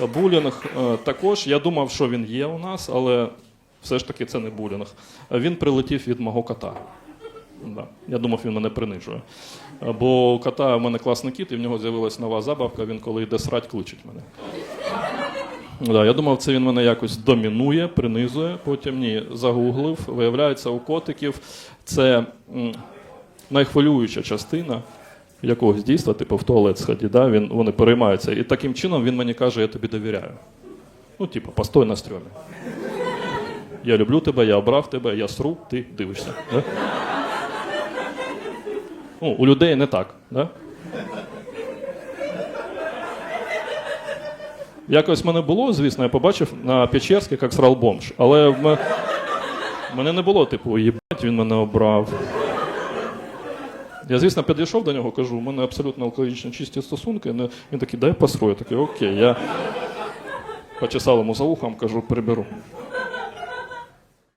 Булінг е, також. Я думав, що він є у нас, але все ж таки це не булінг. Е, Він прилетів від мого кота. Да. Я думав, він мене принижує. Е, Бо у кота в мене класний кіт, і в нього з'явилась нова забавка. Він коли йде срать, кличить мене. Да, я думав, це він мене якось домінує, принизує. Потім ні, загуглив. Виявляється, у котиків це найхвилююча частина якогось дійства, типу в туалет сході, да? він, вони переймаються. І таким чином він мені каже, я тобі довіряю. Ну, типу, постой на стрьомі. Я люблю тебе, я обрав тебе, я сру, ти дивишся. Да? Ну, у людей не так. Да? Якось мене було, звісно, я побачив на Печерській, як срал бомж. Але в мене не було, типу, їбать, він мене обрав. Я, звісно, підійшов до нього, кажу, у мене абсолютно алкоголічно чисті стосунки. Він такий, дай посру. Я такий, окей. Я почесав йому за ухом, кажу, приберу.